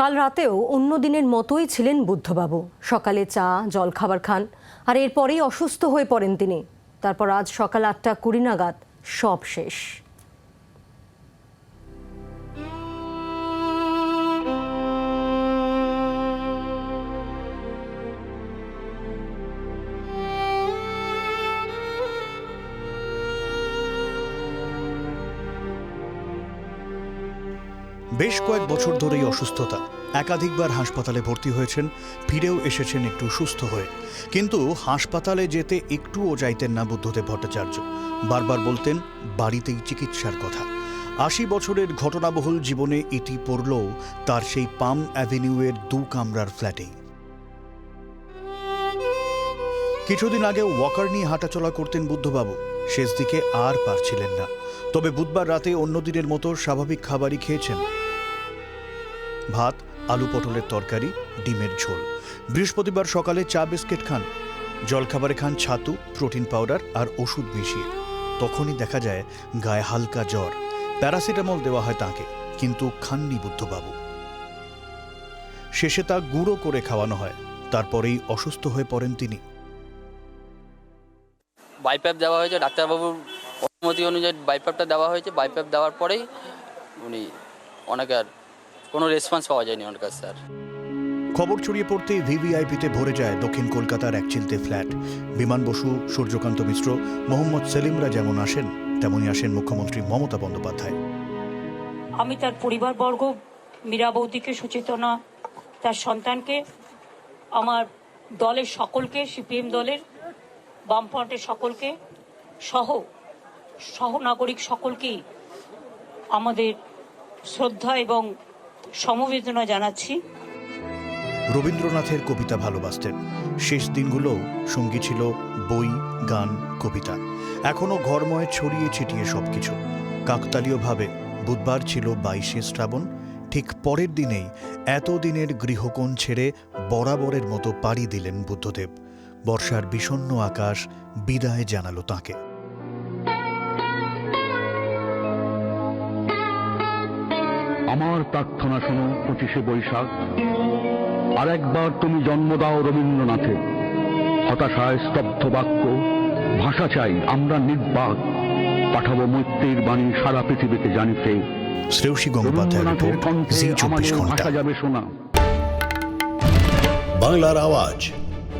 কাল রাতেও অন্য দিনের মতোই ছিলেন বুদ্ধবাবু। সকালে চা জল খাবার খান, আর এরপরেই অসুস্থ হয়ে পড়েন তিনি। তারপর আজ সকাল আটটা কুড়ি নাগাদ সব শেষ। বেশ কয়েক বছর ধরেই অসুস্থতা। একাধিকবার হাসপাতালে ভর্তি হয়েছেন, ফিরেও এসেছেন একটু সুস্থ হয়ে। কিন্তু হাসপাতালে যেতে একটুও যাইতেন না বুদ্ধদেব ভট্টাচার্য। বারবার বলতেন, বাড়িতেই চিকিৎসার কথা। আশি বছরের ঘটনাবহুল জীবনে এটি পড়লেও তার সেই পাম অ্যাভিনিউয়ের দু কামরার ফ্ল্যাটেই। কিছুদিন আগে ওয়াকার নিয়ে হাঁটাচলা করতেন বুদ্ধবাবু। শেষ দিকে আর পারছিলেন না। তবে বুধবার রাতে অন্য দিনের মতো স্বাভাবিক খাবারই খেয়েছেন। ভাত, আলু পটলের তরকারি, ডিমের ঝোল। বৃহস্পতিবার সকালে চা বিস্কিট খান। জলখাবারে খান ছাতু, প্রোটিন পাউডার আর ওষুধ মিশিয়ে। তখনই দেখা যায় গায়ে হালকা জ্বর। প্যারাসিটামল দেওয়া হয় তাকে, কিন্তু খাননি বুদ্ধবাবু। শেষে তা গুঁড়ো করে খাওয়ানো হয়। তারপরেই অসুস্থ হয়ে পড়েন তিনি। বাইপ্যাপ দেওয়া হয়েছে ডাক্তারবাবুর অনুমতি অনুযায়ী বাইপ্যাপটা দেওয়া হয়েছে। বাইপ্যাপ দেওয়ার পরেই উনি অনেক আর কোনো রেসপন্স পাওয়া যায়নি ওনার কাছে স্যার খবর ছড়িয়ে পড়তেই ভিভিআইপিতে ভরে যায় দক্ষিণ কলকাতার এক চিলতে ফ্ল্যাট। বিমান বসু সূর্যকান্ত মিশ্র মোহাম্মদ সেলিমরা যেমন আসেন তেমনই আসেন মুখ্যমন্ত্রী মমতা বন্দ্যোপাধ্যায়। আমি তার পরিবারবর্গ মীরা বৌদিকে সুচেতনা তার সন্তানকে আমার দলের সকলকে সিপিএম দলের বামফ্রন্টের সকলকে সহ সহনাগরিক সকলকেই আমাদের শ্রদ্ধা এবং সমবেদনা জানাচ্ছি। রবীন্দ্রনাথের কবিতা ভালোবাসতেন। শেষ দিনগুলো সঙ্গী ছিল বই, গান, কবিতা। এখনও ঘরময় ছড়িয়ে ছিটিয়ে সবকিছু। কাকতালীয়ভাবে বুধবার ছিল বাইশে শ্রাবণ। ঠিক পরের দিনেই এতদিনের গৃহকোণ ছেড়ে বরাবরের মতো পাড়ি দিলেন বুদ্ধদেব। বর্ষার বিষণ্ণ আকাশ বিদায় জানালো তাঁকে। আমার প্রার্থনা শোনো পঁচিশে বৈশাখ। আর একবার তুমি জন্ম দাও রবীন্দ্রনাথের হতাশায় স্তব্ধ বাক্য ভাষা চাই আমরা নির্বাক। পাঠাবো মৈত্রীর বাণী সারা পৃথিবীকে জানিতে। শ্রেয়সী গঙ্গোপাধ্যায়ের রবীন্দ্রনাথের রিপোর্ট জি চব্বিশ ঘণ্টা। ভাষা যাবে শোনা। বাংলার আওয়াজ।